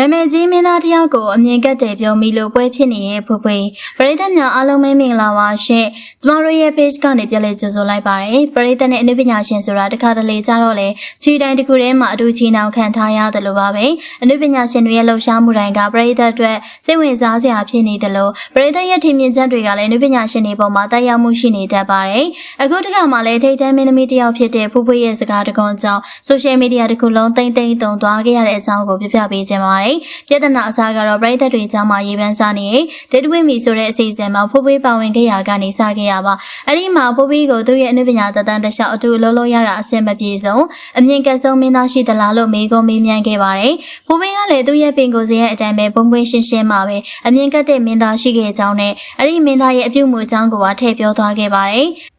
နာမည်ကြီးမင်းသားတယောက်ကိုအမြင်ကတ်တယ်ပြောမိလို့ပွဲဖြစ်နေတဲ့ဖွဖွပရိသတ်များအားလုံးပဲမင်္ဂလာပါရှင်ကျမတို့ရဲ့ page ကနေပြန်လည်ကြိုဆိုလိုက်ပါတယ်ပရိသတ်နဲ့အနုပညာရှင်ဆိုတာတစ်ခါတလေကြတော့လေချီတိုင်းတစ်ခုတည်းမှာအတူချီနှောင်ခံထားရတယ်လို့ပါပဲအနုပညာရှင်တွေရဲ့လှုပ်ရှားမှုတိုင်းကပရိသတ်အတွက်စိတ်ဝင်စားစရာဖြစ်နေတယ်လို့ပရိသတ်ရဲ့ထင်မြင်ချက်တွေကလည်းအနုပညာရှင်တွေပေါ်မှာတက်ရောက်မှုရှိနေတတ်ပါတယ်အခုတခါမှလည်းထိတ်တန်းမင်းသမီးတယောက်ဖြစ်တဲ့ဖွဖွရဲ့စကားတကွန်ကြောင့် social media တစ်ခုလုံးတိမ့်တိမ့်တုံသွားခဲ့ရတဲ့အကြောင်းကိုပြပြပေးခြင်းပါတယ်ပြဿနာအစားကတော့ပရိသတ်တွေအကြောင်းမှာရေးပန်းစားနေဒေတဝိမီဆိုတဲ့အစီအစဉ်မှာဖိုးဖွေးပါဝင်ခဲ့ရာကနေစခဲ့ရပါအဲ့ဒီမှာဖိုးဖွေးကိုသူ့ရဲ့အနုပညာသက်တမ်းတစ်လျှောက်အတူလုံးလုံးရတာအဆင်မပြေဆုံးအမြင့်ကက်ဆုံးမင်းသားရှိသလားလို့မေးခွန်းမေးမြန်းခဲ့ပါတယ်ဖိုးဖွေးကလည်းသူ့ရဲ့ပင်ကိုယ်စီရဲ့အတိုင်းပဲပုံပွင့်ရှင်းရှင်းမှာပဲအမြင့်ကက်တဲ့မင်းသားရှိခဲ့ကြောင်းနဲ့အဲ့ဒီမင်းသားရဲ့အပြုတ်မှုအကြောင်းကိုပါထည့်ပြောသွားခဲ့ပါတယ်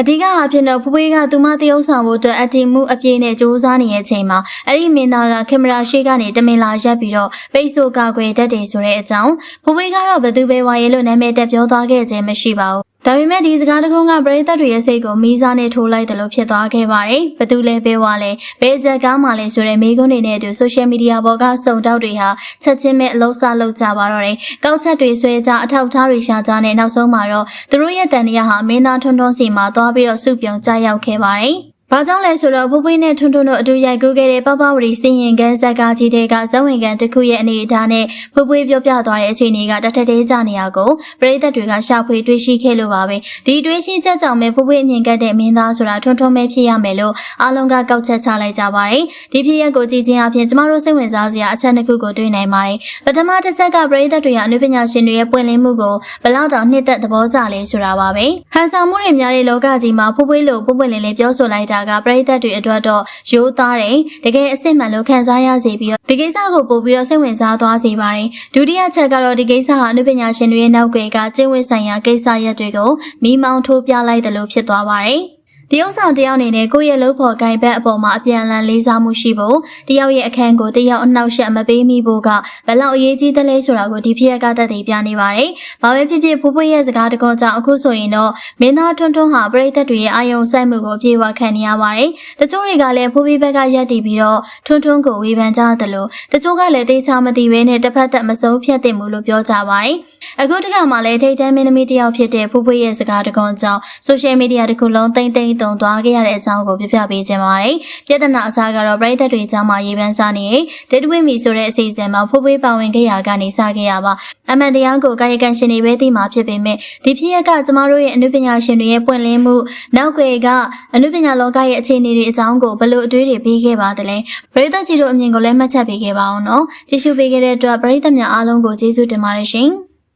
အဓိကအဖြစ်တော့ဖွေးဖွေးကသူမတရုပ်ဆောင်ဖို့အတွက်အတီမှုအပြည့်နဲ့စူးစမ်းနေတဲ့အချိန်မှာအဲ့ဒီမင်းသားကကင်မရာရှေ့ကနေတမင်လာရက်ပြီးတော့ပိတ်ဆို့ကာကွယ်တတ်တယ်ဆိုတဲ့အကြောင်းဖွေးဖွေးကတော့ဘယ်သူပဲဝါရဲလို့နာမည်တက်ပြောသွားခဲ့ခြင်းမရှိပါဘူး ဒါပေမဲ့ဒီစကားတကုန်းကပရိသတ်တွေရဲ့စိတ်ကိုမီးစားနဲ့ထိုးလိုက်တယ်လို့ဖြစ်သွားခဲ့ပါတယ်။ဘသူလဲပဲဝါလဲဘယ်ဇက်ကားမှလဲဆိုတဲ့မိကုန်းတွေနဲ့အတူ social media ပေါ်ကစုံတောက်တွေဟာချက်ချင်းပဲအလုံးစားလုပ်ကြပါတော့တယ်။ကောက်ချက်တွေဆွဲကြအထောက်အထားတွေရှာကြနဲ့နောက်ဆုံးမှာတော့သူတို့ရဲ့တန်တရားဟာမင်းသားထွန်းထွန်းစီမှာသွားပြီးတော့စုပြုံကြရောက်ခဲ့ပါတယ်။ ဘာကြောင့်လဲဆိုတော့ဖိုးဖွေးနဲ့ထွန်းထွန်းတို့အတူရိုက်ကူးခဲ့တဲ့ပေါပေါဝရီစင်ရင်ကန်ဇက်ကားကြီးတွေကဇဝင်ကန်တစ်ခုရဲ့အနေအထားနဲ့ဖိုးဖွေးပြောပြသွားတဲ့အခြေအနေကတထက်သေးကြနေရကိုပရိသတ်တွေကရှာဖွေတွေးရှိခဲ့လို့ပါပဲဒီတွေးရှိချက်ကြောင့်ပဲဖိုးဖွေးအမြင်ကတဲ့မင်းသားဆိုတာထွန်းထွန်းပဲဖြစ်ရမယ်လို့အားလုံးကကောက်ချက်ချလိုက်ကြပါတယ်ဒီဖြစ်ရက်ကိုကြည့်ခြင်းအပြင်ကျမတို့စိတ်ဝင်စားစရာအချက်တစ်ခုကိုတွေ့နိုင်ပါတယ်ပထမတစ်ချက်ကပရိသတ်တွေကအနုပညာရှင်တွေရဲ့ပွင့်လင်းမှုကိုဘယ်လောက်တောင်နှစ်သက်သဘောကျလဲဆိုတာပါပဲဟန်ဆောင်မှုတွေများတဲ့လောကကြီးမှာဖိုးဖွေးလို့ပွင့်ပွင့်လင်းလင်းပြောဆိုလိုက်တာကပရိသတ်တွေအတွက်တော့ရိုးသားတယ်တကယ်အစ်စ်မှန်လို့ခံစားရစေပြီးတော့ဒီကိစ္စကိုပို့ပြီးတော့စိတ်ဝင်စားသွားစေပါတယ်ဒုတိယချက်ကတော့ဒီကိစ္စဟာအနုပညာရှင်တွေရဲ့နောက်ကကကျင့်ဝတ်ဆိုင်ရာကိစ္စရပ်တွေကိုမိမောင်းထိုးပြလိုက်တယ်လို့ဖြစ်သွားပါတယ် တရုတ်ဆောင်တယောက်အနေနဲ့ကိုယ့်ရဲ့လုပ်ဖို့ဂိုင်ဘက်အပေါ်မှာအပြန်အလှန်လေးစားမှုရှိဖို့တယောက်ရဲ့အခန်းကိုတယောက်အနှောက်အယှက်မပေးမိဖို့ကဘယ်လောက်အရေးကြီးသလဲဆိုတာကိုဒီဖြစ်ရကတတ်သိပြနေပါတယ်။ဘာပဲဖြစ်ဖြစ်ဖိုးဖွေးရဲ့စကားတကောကြောင့်အခုဆိုရင်တော့မင်းသားထွန်းထွန်းဟာပရိသတ်တွေရဲ့အာယုံစိုက်မှုကိုပြေဝခံနေရပါတယ်။တချို့တွေကလည်းဖိုးဖွေးဘက်ကရက်တည်ပြီးတော့ထွန်းထွန်းကိုဝေဖန်ကြတယ်လို့တချို့ကလည်းတေချာမသိဘဲနဲ့တစ်ဖက်သက်မစိုးဖြတ်တင်မှုလို့ပြောကြပါတယ်။အခုတခါမှလည်းထိတ်တန်းမင်းသမီးတယောက်ဖြစ်တဲ့ဖိုးဖွေးရဲ့စကားတကောကြောင့် social media တစ်ခုလုံးတိမ့်တိမ့်တုံသွားခဲ့ရတဲ့အကြောင်းကိုပြပြပေးခြင်းပါတယ်။ပြဿနာအစားကတော့ပရိသတ်တွေအကြောင်းမှရေးပန်းစားနေဒေတဝိမီဆိုတဲ့အစီအစဉ်မှာဖိုးဖွေးပါဝင်ခဲ့ရာကနေစခဲ့ရပါအမှန်တရားကိုကာယကံရှင်တွေပဲသိမှာဖြစ်ပေမဲ့ဒီဖြစ်ရက်ကကျမတို့ရဲ့အနုပညာရှင်တွေရဲ့ပွင့်လင်းမှုနောက်ွယ်ကအနုပညာလောကရဲ့အခြေအနေတွေအကြောင်းကိုဘယ်လိုအတွေးတွေပေးခဲ့ပါသလဲပရိသတ်ကြီးတို့အမြင်ကိုလည်းမှတ်ချက်ပေးခဲ့ပါအောင်နော်ကြည့်ရှုပေးခဲ့တဲ့အတွက်ပရိသတ်များအားလုံးကိုကျေးဇူးတင်ပါတယ်ရှင်